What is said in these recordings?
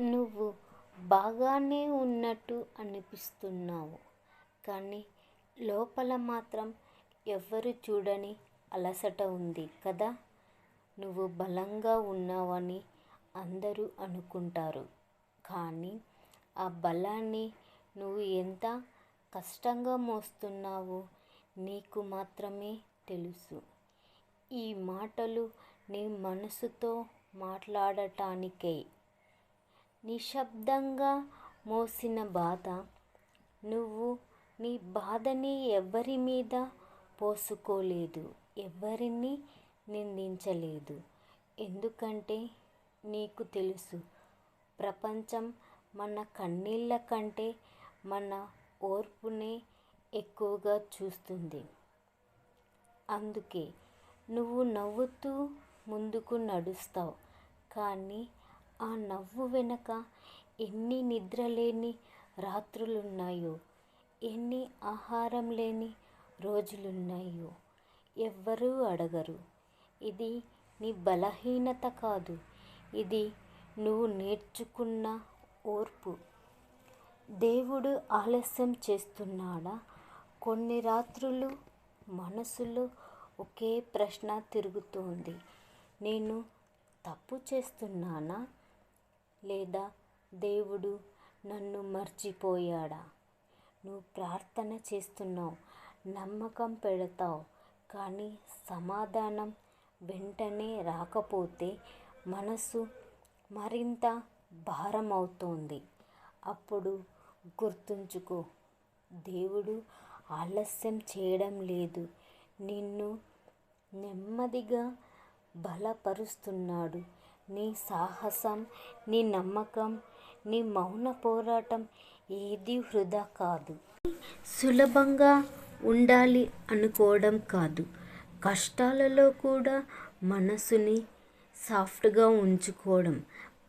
నువ్వు బాగానే ఉన్నట్టు అనిపిస్తున్నావు. కానీ లోపల మాత్రం ఎవ్వరూ చూడని అలసట ఉంది కదా. నువ్వు బలంగా ఉన్నావని అందరూ అనుకుంటారు. కానీ ఆ బలాన్ని నువ్వు ఎంత కష్టంగా మోస్తున్నావో నీకు మాత్రమే తెలుసు. ఈ మాటలు నీ మనసుతో మాట్లాడటానికై. నిశ్శబ్దంగా మోసిన బాధ. నువ్వు నీ బాధని ఎవ్వరి మీద పోసుకోలేదు ఎవరిని నిందించలేదు? ఎందుకంటే నీకు తెలుసు ప్రపంచం మన కన్నీళ్ళ కంటే మన ఓర్పునే ఎక్కువగా చూస్తుంది. అందుకే నువ్వు నవ్వుతూ ముందుకు నడుస్తావు. కానీ ఆ నవ్వు వెనక ఎన్ని నిద్రలేని రాత్రులున్నాయో ఎన్ని ఆహారం లేని రోజులున్నాయో ఎవ్వరూ అడగరు. ఇది నీ బలహీనత కాదు ఇది నువ్వు నేర్చుకున్న ఓర్పు. దేవుడు ఆలస్యం చేస్తున్నాడా? కొన్ని రాత్రులు మనసులో ఒకే ప్రశ్న తిరుగుతోంది. నేను తప్పు చేస్తున్నానా? లేదా దేవుడు నన్ను మర్చిపోయాడా? నువ్వు ప్రార్థన చేస్తున్నావు నమ్మకం పెడతావు కానీ సమాధానం వెంటనే రాకపోతే మనసు మరింత భారమవుతోంది. అప్పుడు గుర్తుంచుకో దేవుడు ఆలస్యం చేయడం లేదు. నిన్ను నెమ్మదిగా బలపరుస్తున్నాడు. నీ సాహసం నీ నమ్మకం నీ మౌన పోరాటం ఏది వృధా కాదు. సులభంగా ఉండాలి అనుకోవడం కాదు. కష్టాలలో కూడా మనసుని సాఫ్ట్గా ఉంచుకోవడం.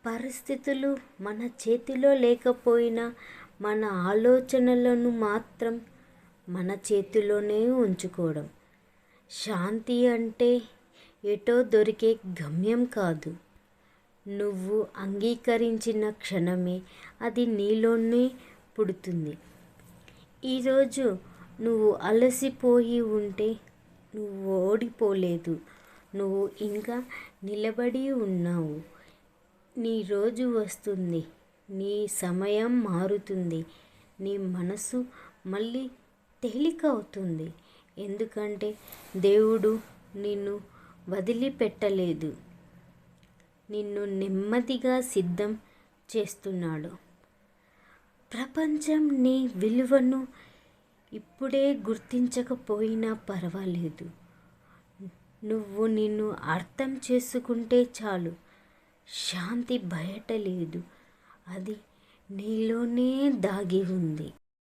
పరిస్థితులు మన చేతిలో లేకపోయినా మన ఆలోచనలను మాత్రం మన చేతిలోనే ఉంచుకోవడం. శాంతి అంటే ఎటో దొరికే గమ్యం కాదు. నువ్వు అంగీకరించిన క్షణమే అది నీలోనే పుడుతుంది. ఈరోజు నువ్వు అలసిపోయి ఉంటే నువ్వు ఓడిపోలేదు. నువ్వు ఇంకా నిలబడి ఉన్నావు. నీ రోజు వస్తుంది. నీ సమయం మారుతుంది. నీ మనసు మళ్ళీ తేలిక అవుతుంది ఎందుకంటే దేవుడు నిన్ను వదిలిపెట్టలేదు. నిన్ను నెమ్మదిగా సిద్ధం చేస్తున్నాడు. ప్రపంచం నీ విలువను ఇప్పుడే గుర్తించకపోయినా పర్వాలేదు. నువ్వు నిన్ను అర్థం చేసుకుంటే చాలు. శాంతి బయట లేదు. అది నీలోనే దాగి ఉంది.